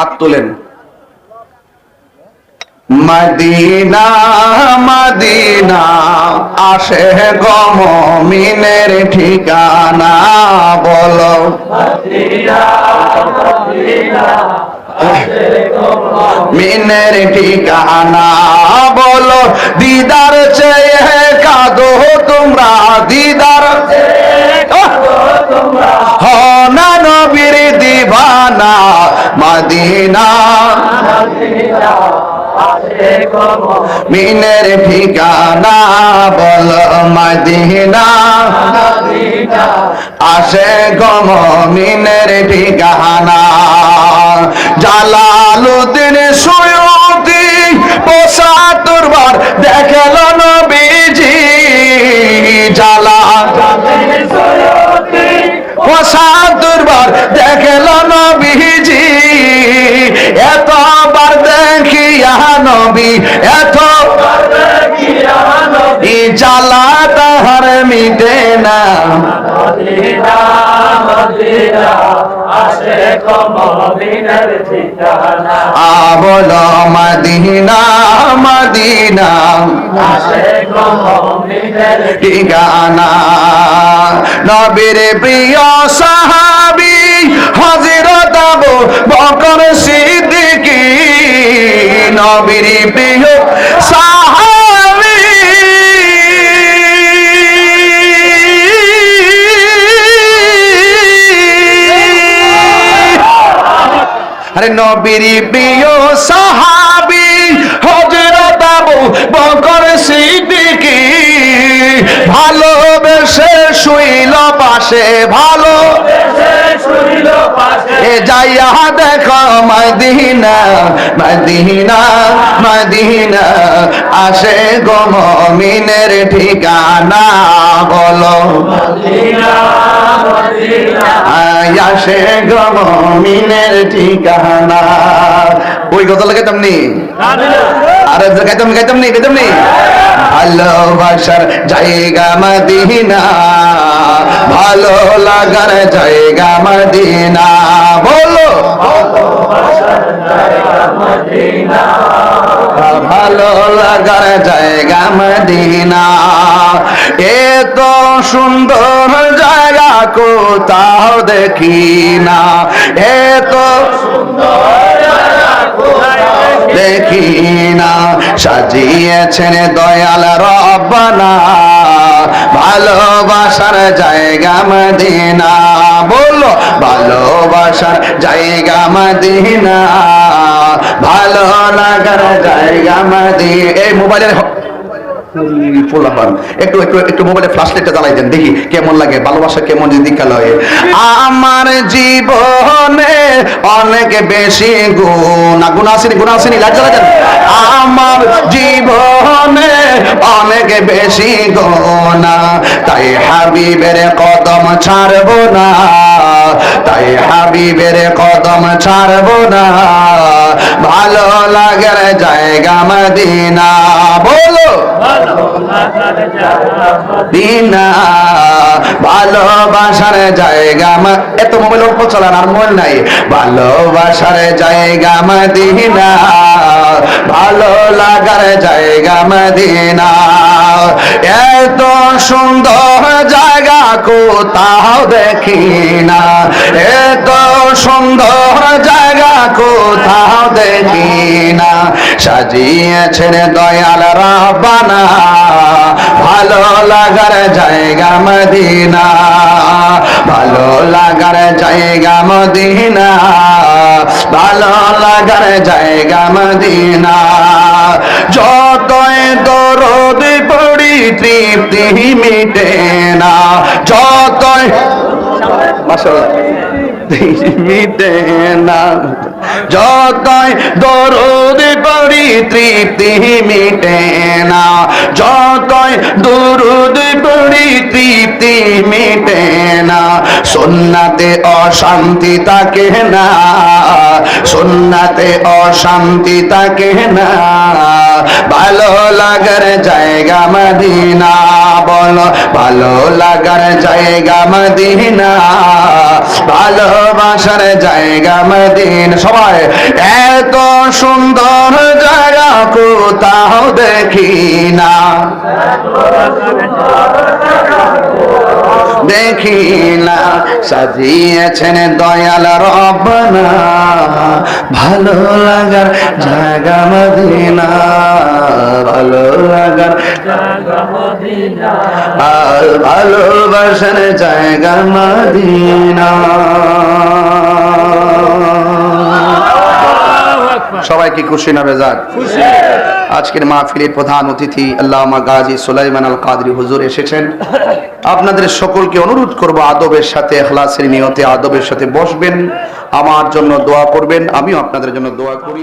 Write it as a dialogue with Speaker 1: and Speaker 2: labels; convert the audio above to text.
Speaker 1: হাত তোলেন। Medina Medina আসে গমিনের ঠিকানা বলো। মিনের ঠিকানা বলো। দিদার চেয়ে মদিনা মিনের ঠিকানা বল মদিনা। আসে গম মিনের ঠিকানা। জালালুদ্দিন সুয়ুতি পোষা তুরবার দেখল নবীজি। জালা পোষা তুরবার দেখল নবীজি। এত জ্বালা তাহার মিটে না। আবল মদিনা মদিনা। ঠিকানা। নবীর প্রিয় সাহাবি হজরত বকর সিদ্দিকী। নবীর প্রিয় নবীর প্রিয় সাহাবি হজরত আবু বকর সিদ্দিকী। ভালোবেসে শুইল পাশে ভালো এ যাইয়া দেখো মদিনা মদিনা মদিনা। আসে গো মমিনের ঠিকানা বলো। আয় আসে গো মমিনের ঠিকানা। ওই গত লাগাইতাম নি? আরে গাইতাম গাইতাম নি গাইতাম নি? ভালোবাসার জায়গা মদিনা, ভালো লাগার জায়গা মদিনা, বলো। ভালো লাগার জায়গা মদিনা এত সুন্দর জায়গা কোথাও দেখি না এত দেখি না সাজিয়েছেন দয়াল রব্বানা। ভালোবাসার জায়গা মদিনা। বলো, ভালোবাসার জায়গা মদিনা। ভালো লাগার জায়গা মদিনা। এই মোবাইলের দেখি কেমন লাগে, ভালোবাসা কেমন আমার জীবনে অনেক বেশি গুণা গুণা আসেনি গুণা আসেনি আমার জীবনে অনেক বেশি গুণা, তাই হাবিবের কদম ছাড়বো না। তাই হাবিবের কদম ছাড়ব না। ভালো লাগার জায়গা মদিনা। বলো। দিনা ভালোবাসার জায়গা এত মোবাইল অল্প চালান আর মন নাই। ভালোবাসার জায়গা মদিনা, ভালো লাগার জায়গা মদিনা। এত সুন্দর জায়গা কোথাও দেখি না এত সুন্দর জায়গা কোথাও দেখি না সাজিয়েছেন দয়াল রাবানা ভালো লাগার জায়গা মদিনা। ভালো লাগার জায়গা মদিনা। ভালো লাগার জায়গা মদিনা। যতই দরদ পড়ি তৃপ্তি মিটে না। যতই মিটে না। যতই দরদ তৃপ্তি মিটে না। যতই দরদ পড়ি মিটে না। সুন্নাতে অশান্তি থাকে না। সুন্নাতে অশান্তি থাকে না। ভালো লাগার জায়গা মদিনা, বলো, ভালো লাগার জায়গা মদিনা। ভালোবাসার জায়গা মদিনা। সবাই, এত সুন্দর জায়গা কোথাও দেখি না। দেখি না, সাজিয়েছেন দয়াল রবনা ভালো লাগার জায়গা মদিনা। ভালো লাগার ভালোবাসার জায়গা মদিনা। সবাইকে খুশি না বেজার? আজকের মাহফিলের প্রধান অতিথি আল্লামা গাজী সুলাইমান আল কাদরি হুজুর এসেছেন। আপনাদের সকলকে অনুরোধ করব আদবের সাথে এখলাসের নিয়তে আদবের সাথে বসবেন। আমার জন্য দোয়া করবেন আমিও আপনাদের জন্য দোয়া করি।